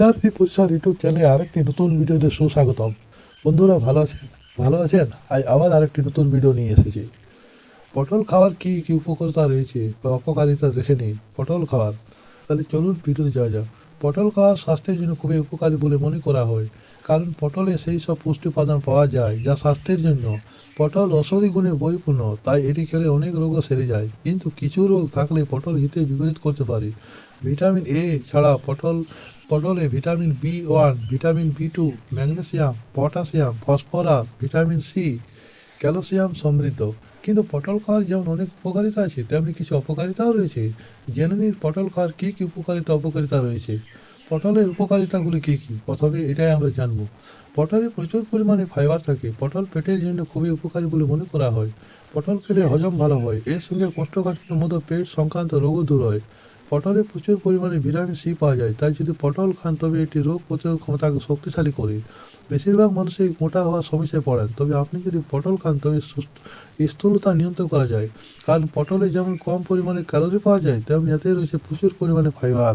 বিদ্যার্থী পরিষদ ইউটিউব চ্যানেলে আরেকটি নতুন ভিডিওতে সুস্বাগতম বন্ধুরা ভালো আছেন ভালো আছেন আজ আবার আরেকটি নতুন ভিডিও নিয়ে এসেছি পটল খাওয়ার কি কি উপকারিতা রয়েছে বা অপকারিতা দেখে নিই পটল খাওয়ার তাহলে চলুন ভিডিওতে যাওয়া যাক পটল খাওয়া স্বাস্থ্যের জন্য খুবই উপকারী বলে মনে করা হয় কারণ পটলে সেই সব পুষ্টি উপাদান পাওয়া যায় যা স্বাস্থ্যের জন্য পটল ঔষধি গুণে পরিপূর্ণ তাই এটি খেলে অনেক রোগও সেরে যায় কিন্তু কিছু রোগ থাকলে পটল হিতে বিপরীত করতে পারে ভিটামিন এ ছাড়া পটল, পটলে vitamin B one vitamin B two magnesium potassium phosphorus, vitamin C calcium সমৃদ্ধ। কিন্তু পটল খাওয়ার যেমন অনেক উপকারিতা আছে, তেমনি কিছু অপকারিতাও রয়েছে। জেনে নিন পটল খাওয়ার কী কী উপকারিতা, অপকারিতা রয়েছে। পটলের উপকারিতাগুলি কী কী? প্রথমে এটাই আমরা জানব। পটলে প্রচুর পরিমাণে ফাইবার থাকে। পটল পেটের জন্য খুবই উপকারী বলে মনে করা হয়। পটল খেলে হজম ভালো হয়। এর সঙ্গে কোষ্ঠকাঠিন্যের মতো পেট সংক্রান্ত রোগও দূর হয়। পটলে প্রচুর পরিমাণে ভিটামিন সি পাওয়া যায়। তাই যদি পটল খান, তবে এটি রোগ প্রতিরোধ ক্ষমতাকে শক্তিশালী করে। বেশিরভাগ মানুষই মোটা হওয়ার সমস্যায় পড়েন। তবে আপনি যদি পটল খান, তবে স্থূলতা নিয়ন্ত্রণ করা যায়। কারণ পটলে যেমন কম পরিমাণে ক্যালোরি পাওয়া যায়, তেমনি এতে রয়েছে প্রচুর পরিমাণে ফাইবার।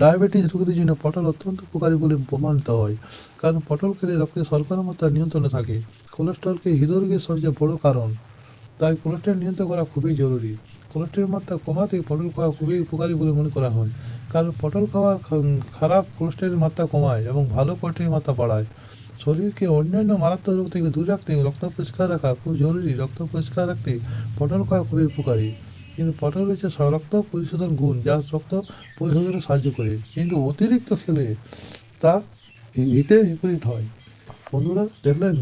ডায়াবেটিস রোগীদের জন্য পটল অত্যন্ত উপকারী বলে প্রমাণিত হয়। কারণ পটল খেলে রক্তে শর্করা মাত্রা নিয়ন্ত্রণে থাকে। কোলেস্ট্রলকে হৃদরোগের সবচেয়ে বড় কারণ। তাই কোলেস্ট্রল নিয়ন্ত্রণ করা খুবই জরুরি। কোলেস্ট্রলের মাত্রা কমাতে পটল খাওয়া খুবই উপকারী বলে মনে করা হয়। কারণ পটল খাওয়া খারাপ কোলেস্ট্রলের মাত্রা কমায় এবং ভালো প্রোটিনের মাত্রা বাড়ায়। শরীরকে অন্যান্য মারাত্মক রোগ থেকে দূরে রাখতে রক্ত পরিষ্কার রাখা খুব জরুরি। রক্ত পরিষ্কার রাখতে পটল খাওয়া খুবই উপকারী। কিন্তু পটল স- রক্ত পরিশোধন গুণ যা রক্ত পরিশোধনে সাহায্য করে। কিন্তু অতিরিক্ত খেলে তা হিতে বিপরীত হয়। বন্ধুরা, দেখলেন